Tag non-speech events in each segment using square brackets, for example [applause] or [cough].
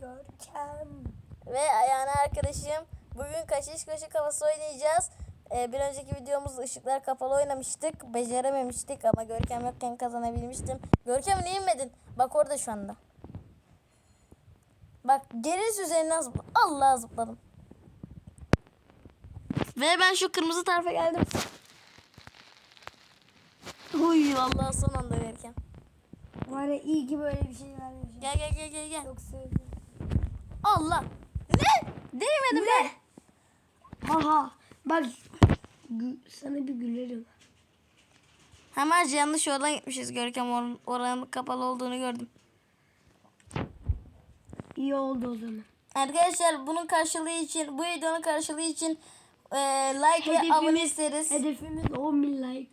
Görkem. Ve yani arkadaşım bugün kaşış kaşık havası oynayacağız. Ee, bir önceki videomuzda ışıklar kapalı oynamıştık. Becerememiştik ama Görkem yokken kazanabilmiştim. Görkem niye inmedin? Bak orada şu anda. Bak gerisi üzerinden zıpla. Allah zıpladım. Ve ben şu kırmızı tarafa geldim. Uy vallahi son anda Görkem. Var ya iyi ki böyle bir şey vermiş. Gel gel gel gel gel. Sevdim. Allah. Ne? Değmedim Ne? ben. Aha. Bak. sana bir gülerim. Hemen yanlış yoldan gitmişiz Görkem. Or- oranın kapalı olduğunu gördüm. İyi oldu o zaman. Arkadaşlar bunun karşılığı için, bu videonun karşılığı için e, like ve abone isteriz. Hedefimiz 10 bin like.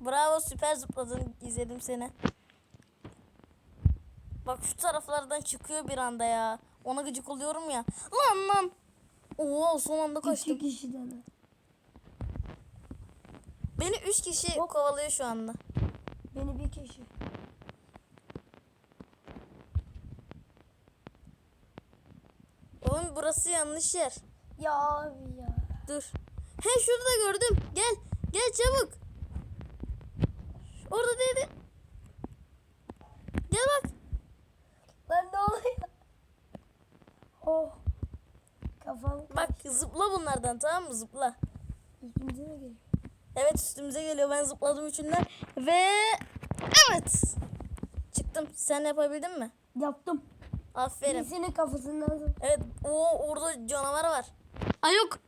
Bravo süper zıpladın. izledim seni. Bak şu taraflardan çıkıyor bir anda ya. Ona gıcık oluyorum ya. Lan lan. Oo son anda kaçtım. İki kişiden. Beni üç kişi kovalıyor şu anda. Beni bir kişi. Oğlum burası yanlış yer. Ya abi ya. Dur. He şurada gördüm. Gel. Gel çabuk. Orada değildi. Gel bak. Lan ne oluyor? Oh. Kafam Bak zıpla bunlardan tamam mı? Zıpla. üstümüze mi geliyor? Evet üstümüze geliyor. Ben zıpladım üçünden. Ve evet. Çıktım. Sen yapabildin mi? Yaptım. Aferin. Birisinin kafasından Evet. O orada canavar var. Ay yok.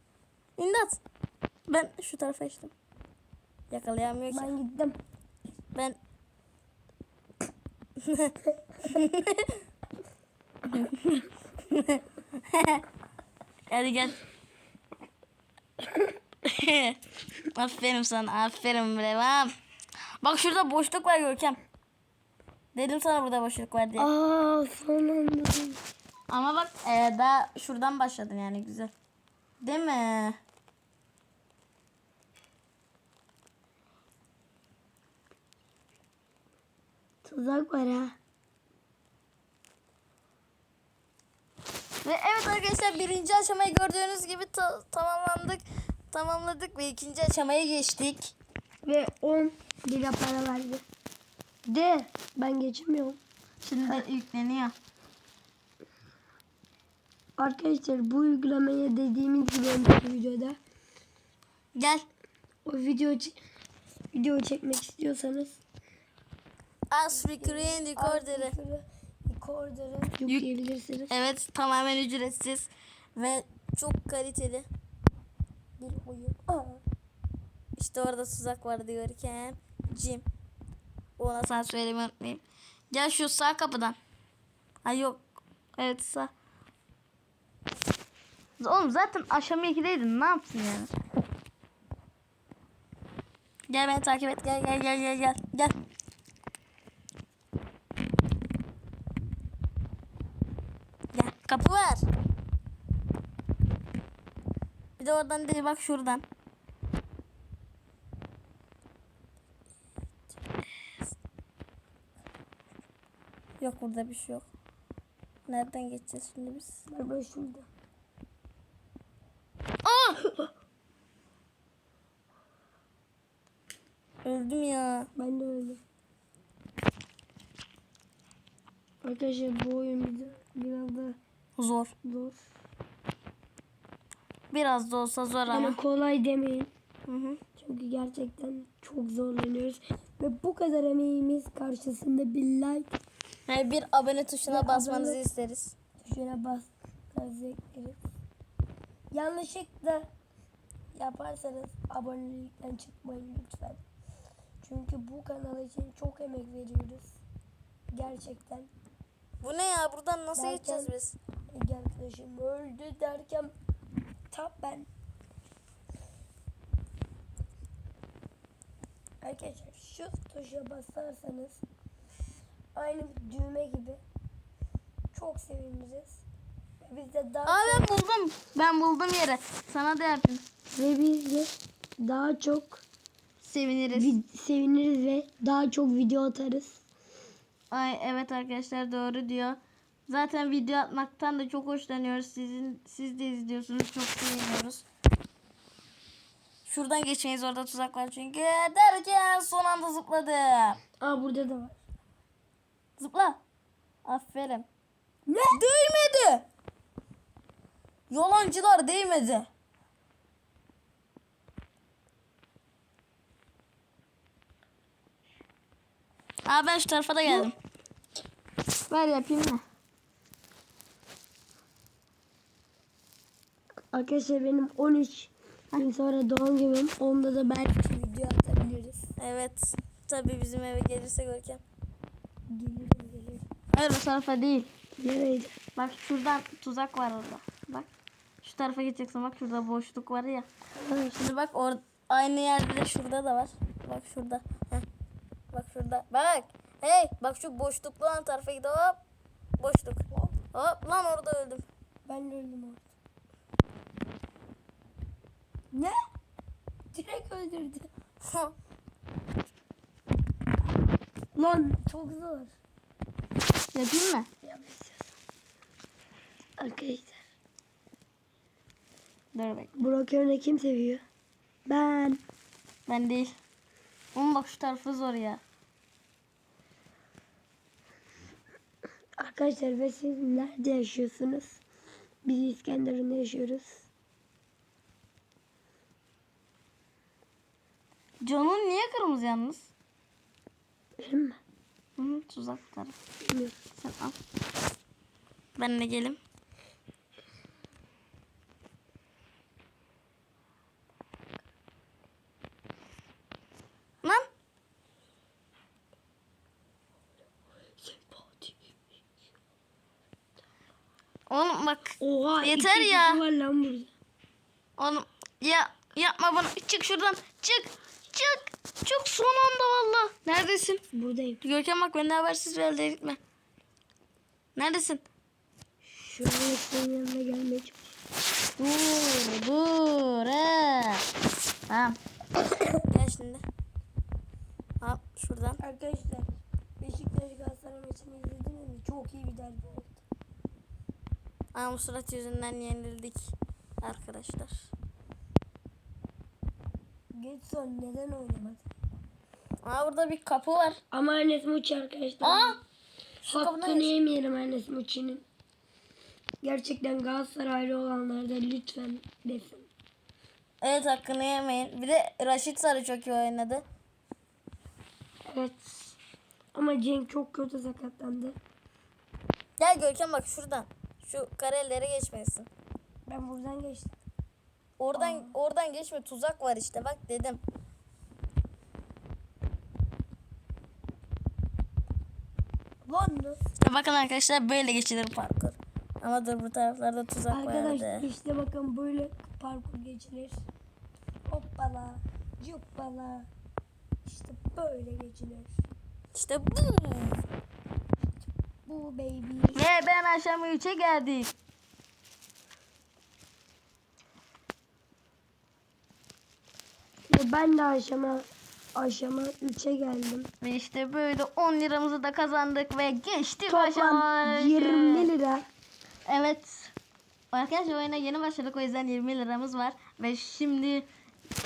İmdat. Ben şu tarafa içtim. Yakalayamıyor ki. Ben gittim. Ben [laughs] [laughs] Hadi gel. [laughs] aferin sana. Aferin devam. Bak şurada boşluk var Görkem. Dedim sana burada boşluk var diye. Aa son anda. Ama bak e, daha şuradan başladın yani güzel. Değil mi? Tuzak var ha. Ve evet arkadaşlar birinci aşamayı gördüğünüz gibi ta- tamamlandık. Tamamladık ve ikinci aşamaya geçtik. Ve 10 lira para verdi. De ben geçemiyorum. Şimdi de yükleniyor. Arkadaşlar bu uygulamaya dediğimiz gibi önceki videoda Gel. o video video çekmek istiyorsanız As Screen Recorder'ı. Recorder'ı yükleyebilirsiniz. Evet tamamen ücretsiz ve çok kaliteli. Bir oyun. Aa, İşte orada tuzak var diyorken. Jim. Ona sen söylemeyi unutmayayım. Gel şu sağ kapıdan. Ay yok. Evet sağ. Oğlum zaten aşama 2'deydin. Ne yapsın yani? Gel beni takip et. Gel gel gel. Gel. Gel. Kapı var. Bir de oradan değil bak şuradan. Yok burada bir şey yok. Nereden geçeceğiz şimdi biz? böyle şurada. Aa! Öldüm ya. Ben de öyle. Arkadaşlar bu oyun biraz da Zor. zor. Biraz da olsa zor ama. Yani kolay demeyin. Hı hı. Çünkü gerçekten çok zorlanıyoruz. Ve bu kadar emeğimiz karşısında bir like Ve bir abone tuşuna Ve basmanızı abone- isteriz. tuşuna basmanızı bekleriz. Yanlışlıkla yaparsanız abonelikten çıkmayın lütfen. Çünkü bu kanal için çok emek veriyoruz. Gerçekten. Bu ne ya? Buradan nasıl Derken- geçeceğiz biz? Ege arkadaşım öldü derken tam ben. Arkadaşlar şu tuşa basarsanız aynı bir düğme gibi çok seviniriz. Biz de daha Aa ben buldum. Ben buldum yeri. Sana da yapayım. ve biz de daha çok Seviniriz. vid- seviniriz ve daha çok video atarız. Ay evet arkadaşlar doğru diyor. Zaten video atmaktan da çok hoşlanıyoruz. Sizin siz de izliyorsunuz. Çok seviniyoruz. Şuradan geçmeyiz orada tuzak var çünkü. Derken son anda zıpladı. Aa burada da var. Zıpla. Aferin. Ne? Değmedi. Yalancılar değmedi. Aa ben şu tarafa da geldim. Ver yapayım mı? Arkadaşlar benim 13 gün sonra doğum günüm. Onda da belki video atabiliriz. Evet. Tabii bizim eve gelirse Görkem. Gelirim gelirim. Hayır o tarafa değil. Nereydi? Bak şuradan tuzak var orada. Bak. Şu tarafa gideceksin. Bak şurada boşluk var ya. Evet. Şimdi bak or aynı yerde de şurada da var. Bak şurada. Heh. Bak şurada. Bak. Hey bak şu boşluklu olan tarafa git hop. Boşluk. Hop lan orada öldüm. Ben de öldüm orada. Ne? Direkt öldürdü. Lan çok zor. Yapayım mı? Arkadaşlar. Dur bak. Burak Örnek kim seviyor? Ben. Ben değil. Oğlum bak şu tarafı zor ya. Arkadaşlar ve siz nerede yaşıyorsunuz? Biz İskenderun'da yaşıyoruz. Canın niye kırmızı yalnız? Benim mi? Hı hı, tuzak tarafı. Bilmiyorum. Sen al. Ben de gelim. Lan. Oğlum bak. Oha Yeter ya. var lan burada. Oğlum ya yapma bunu. Çık şuradan. Çık. Çık. Çık son anda valla. Neredesin? Buradayım. Görkem bak benden habersiz bir elde gitme. Neredesin? An senin yanına gelmeye. Dur dur. He. Tamam. Gel şimdi. Hop şuradan. Arkadaşlar Beşiktaş Galatasaray maçını izlediniz mi? Çok iyi bir derbi oldu. Ama surat yüzünden yenildik arkadaşlar. Getson neden oynamadı? Aa burada bir kapı var. Ama Enes Muçi arkadaşlar. Aa! Hakkını yemeyelim Enes Muçi'nin. Gerçekten Galatasaraylı olanlar da lütfen desin. Evet hakkını yemeyin. Bir de Raşit Sarı çok iyi oynadı. Evet. Ama Cenk çok kötü sakatlandı. Gel Görkem bak şuradan. Şu karelere geçmesin. Ben buradan geçtim. Oradan oradan geçme tuzak var işte bak dedim. Lan. İşte bakın arkadaşlar böyle geçilir parkur. Ama dur bu taraflarda tuzak Arkadaşlar vardı. işte bakın böyle parkur geçilir. Hoppala. Cuppala. İşte böyle geçilir. İşte bu. Bu baby. Ve ben aşağı 3'e geldik. Ve ben de aşama aşama 3'e geldim. Ve işte böyle 10 liramızı da kazandık ve geçtik Toplam aşağı. 20 lira. Evet. Arkadaşlar oyuna yeni başladık o yüzden 20 liramız var. Ve şimdi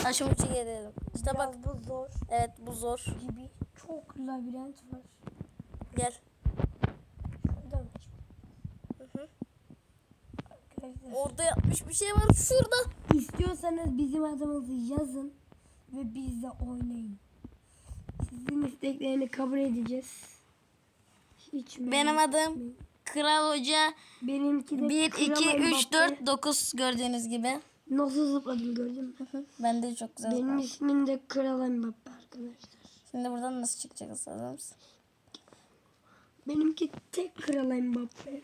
aşağı 3'e gelelim. İşte bak. Bu zor Evet bu zor. gibi. Çok labirent var. Gel. Şuradan Orada yapmış bir şey var şurada. istiyorsanız bizim adımızı yazın ve bizle oynayın. Sizin isteklerini kabul edeceğiz. Hiç Benim adım etmeyin. Kral Hoca Benimki de 1, Kral 2, 3, Mbappe. 4, 9 gördüğünüz gibi. Nasıl zıpladım gördün mü? Ben de çok güzel. Benim zıpladım. ismim de Kral Mbappe arkadaşlar. Şimdi buradan nasıl çıkacağız hazır mısın? Benimki tek Kral Mbappe.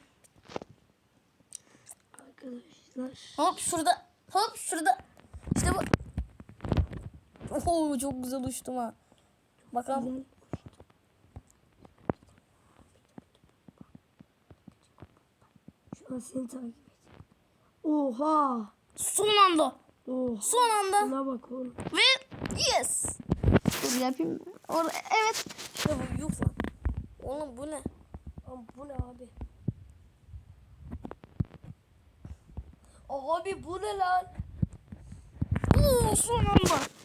Arkadaşlar. Hop şurada. Hop şurada. İşte bu. Oo çok güzel uçtum ha. Bakalım. Şu an seni takip et. Oha. Son anda. Oha. Son anda. Buna bak oğlum. Ve yes. Dur yapayım. Or evet. İşte bu yuh lan. Oğlum Oğlum bu ne? Lan bu ne abi? Abi bu ne lan? Oo, son anda.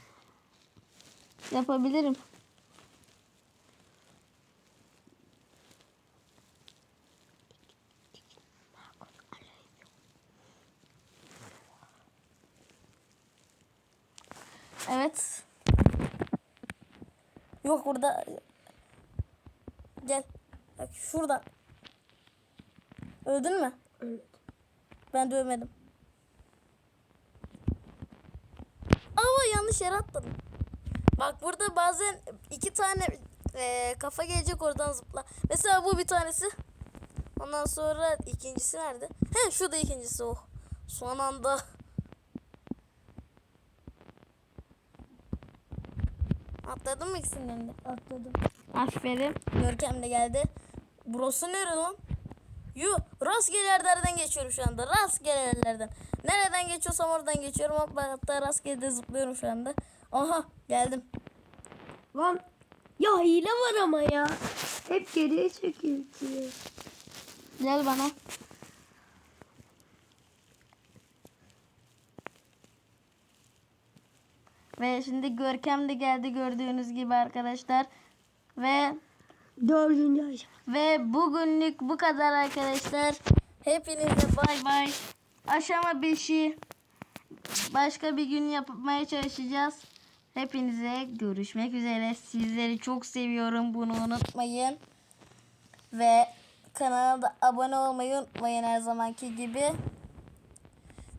Yapabilirim. Evet. Yok burada. Gel. Bak şurada. Öldün mü? Evet. Ben dövmedim. Ama yanlış yere atladım. Bak burada bazen iki tane eee, kafa gelecek oradan zıpla. Mesela bu bir tanesi. Ondan sonra ikincisi nerede? He şurada ikincisi o. Son anda. Atladın mı ikisinden de? Atladım. Aferin. Görkem de geldi. Burası nere lan? Yu rastgele yerlerden geçiyorum şu anda. Rastgele yerlerden. Nereden geçiyorsam oradan geçiyorum. Hatta rastgele de zıplıyorum şu anda. Aha geldim. Lan ya hile var ama ya. Hep geriye çekiyor ki. Gel bana. Ve şimdi Görkem de geldi gördüğünüz gibi arkadaşlar. Ve Dördüncü aşama. Ve bugünlük bu kadar arkadaşlar. Hepinize bay bay. Aşama 5'i başka bir gün yapmaya çalışacağız. Hepinize görüşmek üzere. Sizleri çok seviyorum. Bunu unutmayın. Ve kanala da abone olmayı unutmayın her zamanki gibi.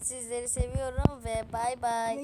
Sizleri seviyorum ve bay bay.